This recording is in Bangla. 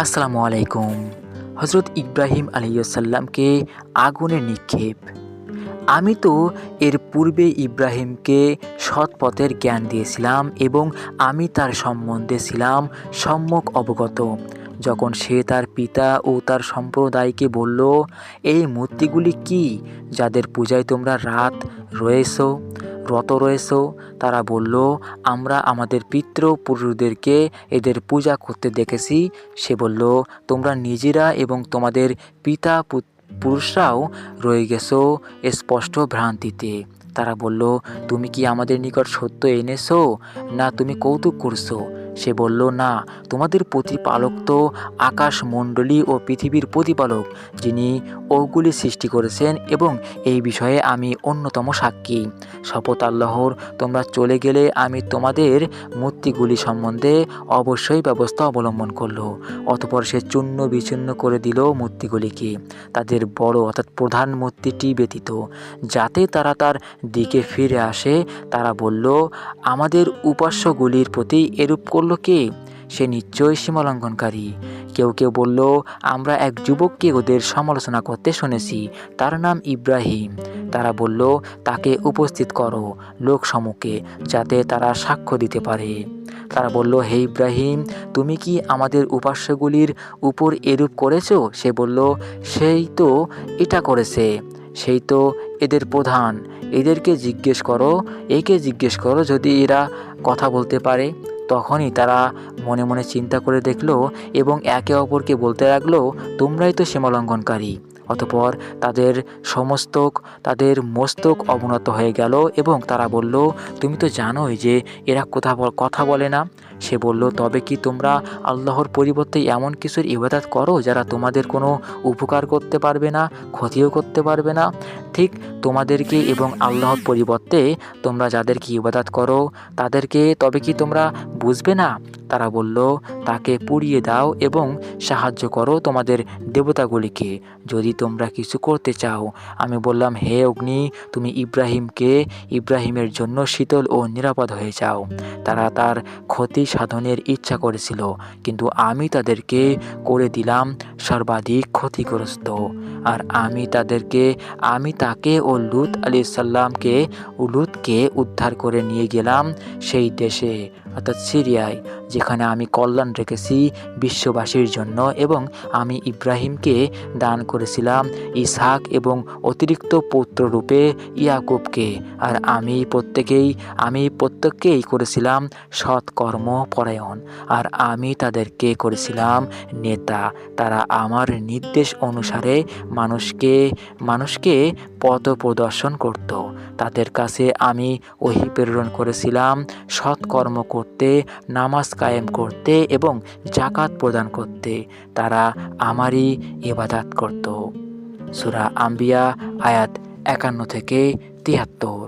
আসসালামু আলাইকুম। হজরত ইব্রাহিম আলাইসাল্লামকে আগুনে নিক্ষেপ। আমি তো এর পূর্বে ইব্রাহিমকে সৎ পথের জ্ঞান দিয়েছিলাম এবং আমি তার সম্বন্ধে ছিলাম সম্যক অবগত। যখন সে তার পিতা ও তার সম্প্রদায়কে বলল, এই মূর্তিগুলি কি যাদের পূজায় তোমরা রাত রয়েছো? রত রয়েছ। তারা বলল, আমরা আমাদের পিতৃ পুরুষদেরকে এদের পূজা করতে দেখেছি। সে বলল, তোমরা নিজেরা এবং তোমাদের পিতা পুরুষরাও রয়ে গেছো স্পষ্ট ভ্রান্তিতে। তারা বলল, তুমি কি আমাদের নিকট সত্য এনেছো? না, তুমি কৌতুক করছ? সে বলল, না, তোমাদের প্রতিপালক তো আকাশ মণ্ডলী ও পৃথিবীর প্রতিপালক, যিনি ওগুলি সৃষ্টি করেছেন এবং এই বিষয়ে আমি অন্যতম সাক্ষী। শপথ আল্লাহর, তোমরা চলে গেলে আমি তোমাদের মূর্তিগুলি সম্বন্ধে অবশ্যই ব্যবস্থা অবলম্বন করল। অতপর সে চূর্ণ বিচূর্ণ করে দিল মূর্তিগুলিকে। তাদের বড় অর্থাৎ প্রধান মূর্তিটি ব্যতীত। যাতে তারা তার দিকে ফিরে আসে, তারা বলল, আমাদের উপাস্যগুলির প্রতি এরূপ করল কে? সে নিশ্চয়ই সীমালঙ্ঘনকারী। কেউ কেউ বলল, আমরা এক যুবককে ওদের সমালোচনা করতে শুনেছি। তার নাম ইব্রাহিম। তারা বলল, তাকে উপস্থিত করো লোক সম্মুখে যাতে তারা সাক্ষ্য দিতে পারে। তারা বলল, হে ইব্রাহিম, তুমি কি আমাদের উপাস্যগুলির উপর এরূপ করেছ? সে বলল, সেই তো এটা করেছে। সেই তো এদের প্রধান। এদেরকে জিজ্ঞেস করো। একে জিজ্ঞেস করো যদি এরা কথা বলতে পারে। তখনই তারা মনে মনে চিন্তা করে দেখল এবং একে অপরকে বলতে লাগল, তোমরাই তো সীমালঙ্ঘনকারী। অতপর তাদের সমস্তক, তাদের মস্তক অবনত হয়ে গেল এবং তারা বলল, তুমি তো জানোই যে এরা কথা কথা বলে না। সে বলল, তবে কি তোমরা আল্লাহর পরিবর্তে এমন কিছুর ইবাদত করো যারা তোমাদের কোনো উপকার করতে পারবে না, ক্ষতিও করতে পারবে না? ঠিক তোমাদেরকে এবং আল্লাহর পরিবর্তে তোমরা যাদেরকে ইবাদত করো, তাদেরকে তবে কি তোমরা বুঝবে না? তারা বলল, তাকে পুড়িয়ে দাও এবং সাহায্য করো তোমাদের দেবতাগুলিকে। যদি তোমরা কিছু করতে চাও, আমি বললাম, হে অগ্নি, তুমি ইব্রাহিমকে, ইব্রাহিমের জন্য শীতল ও নিরাপদ হয়ে যাও। তারা তার ক্ষতি সাধনের ইচ্ছা করেছিল, কিন্তু আমি তাদেরকে করে দিলাম সর্বাধিক ক্ষতিগ্রস্ত। আর আমি তাদেরকে, আমি তাকে ও লুত আলি সাল্লামকে লুতকে উদ্ধার করে নিয়ে গেলাম সেই দেশে, অর্থাৎ সিরিয়ায়। যেখানে আমি কল্যাণ রেখেছি বিশ্ববাসীর জন্য এবং আমি ইব্রাহিমকে দান করেছিলাম ইসহাক এবং অতিরিক্ত পুত্ররূপে ইয়াকুবকে। আর আমি প্রত্যেকেই, আমি প্রত্যেককেই করেছিলাম সৎকর্ম পরায়ণ। আর আমি তাদেরকে করেছিলাম নেতা। তারা আমার নির্দেশ অনুসারে মানুষকে মানুষকে পথ প্রদর্শন করত। তাদের কাছে আমি ওহি প্রেরণ করেছিলাম সৎকর্ম করতে, নামাজ কায়েম করতে এবং জাকাত প্রদান করতে তারা আমারই ইবাদাত করত। সুরা আম্বিয়া আয়াত একান্ন থেকে তিয়াত্তর।